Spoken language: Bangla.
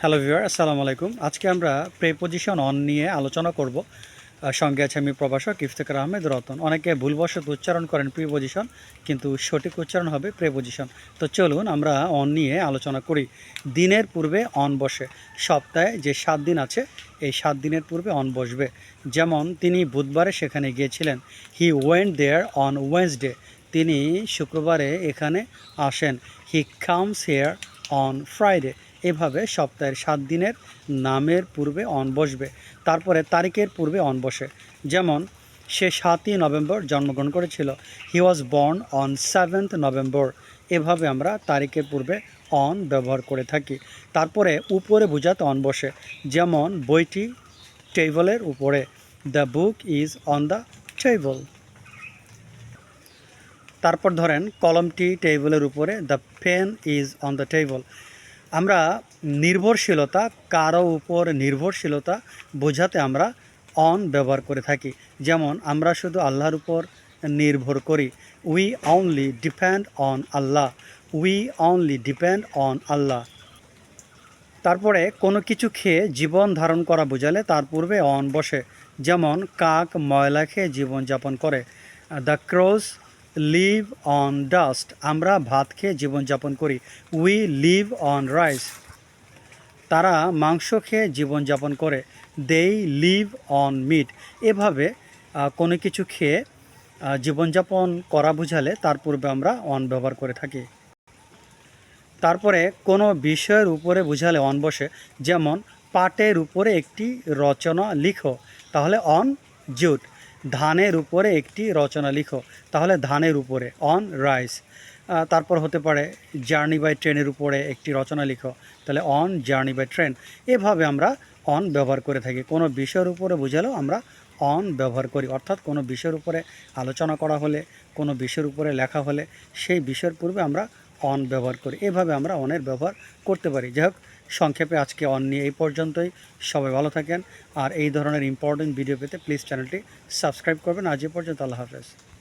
হ্যালো ভিউয়ার আসসালামু আলাইকুম। আজকে আমরা প্রেপোজিশন অন নিয়ে আলোচনা করব। সঙ্গে আছে আমি প্রভাষক ইফতেকার আহমেদ রতন। অনেকে ভুলবশত উচ্চারণ করেন প্রিপোজিশন কিন্তু সঠিক উচ্চারণ হবে প্রেপোজিশন তো চলুন আমরা অন নিয়ে আলোচনা করি। দিনের পূর্বে অন বসে। সপ্তাহে যে সাত দিন আছে, এই সাত দিনের পূর্বে অন বসবে। যেমন তিনি বুধবারে সেখানে গিয়েছিলেন। He went there on Wednesday তিনি শুক্রবারে এখানে আসেন। He comes here on Friday এভাবে সপ্তাহের সাত দিনের নামের পূর্বে অন বসবে, তারপরে তারিখের পূর্বে অন বসে। যেমন, সে সাতই নভেম্বর জন্মগ্রহণ করেছিল he was born on seventh November এভাবে আমরা তারিখের পূর্বে অন ব্যবহার করে থাকি। তারপরে উপরে বোঝাতে অন বসে, যেমন, বইটি টেবলের উপরে the book is on the table তারপর ধরেন, কলমটি টেবিলের উপরে the pen is on the table আমরা নির্ভরশীলতা, কারও উপর নির্ভরশীলতা বোঝাতে আমরা অন ব্যবহার করে থাকি। যেমন, আমরা শুধু আল্লাহর উপর নির্ভর করি। We only depend on Allah we only depend on Allah তারপরে কোনো কিছু খেয়ে জীবন ধারণ করা বোঝালে তার পূর্বে অন বসে। যেমন, কাক ময়লা খেয়ে জীবনযাপন করে। The crows live on dust. আমরা ভাত খেয়ে জীবনযাপন করি। We live on rice. তারা মাংস খেয়ে জীবনযাপন করে। দেই লিভ অন মিট। এভাবে কোনো কিছু খেয়ে জীবনযাপন করা বোঝালে তার পূর্বে আমরা অন ব্যবহার করে থাকি। তারপরে কোনো বিষয়ের উপরে বোঝালে অন বসে। যেমন, পাটের উপরে একটি রচনা লিখো। তাহলে অন, জুট। ধানের উপরে একটি রচনা লিখো। তাহলে ধানের উপরে অন রাইস তারপর হতে পারে জার্নি বাই ট্রেনের উপরে একটি রচনা লিখো। তাহলে অন জার্নি বাই ট্রেন এভাবে আমরা অন ব্যবহার করে থাকি। কোনো বিষয়ের উপরে বোঝালেও আমরা অন ব্যবহার করি। অর্থাৎ কোনো বিষয়ের উপরে আলোচনা করা হলে, কোনো বিষয়ের উপরে লেখা হলে, সেই বিষয়ের পূর্বে আমরা অন ব্যবহার করি। এভাবে আমরা অনের ব্যবহার করতে পারি। যাই হোক সংক্ষেপে আজকে অন নিয়ে এই পর্যন্তই। সবাই ভালো থাকেন। আর এই ধরনের ইম্পর্টেন্ট ভিডিও পেতে প্লিজ চ্যানেলটি সাবস্ক্রাইব করবেন। আজ এ পর্যন্ত আল্লাহ হাফেজ।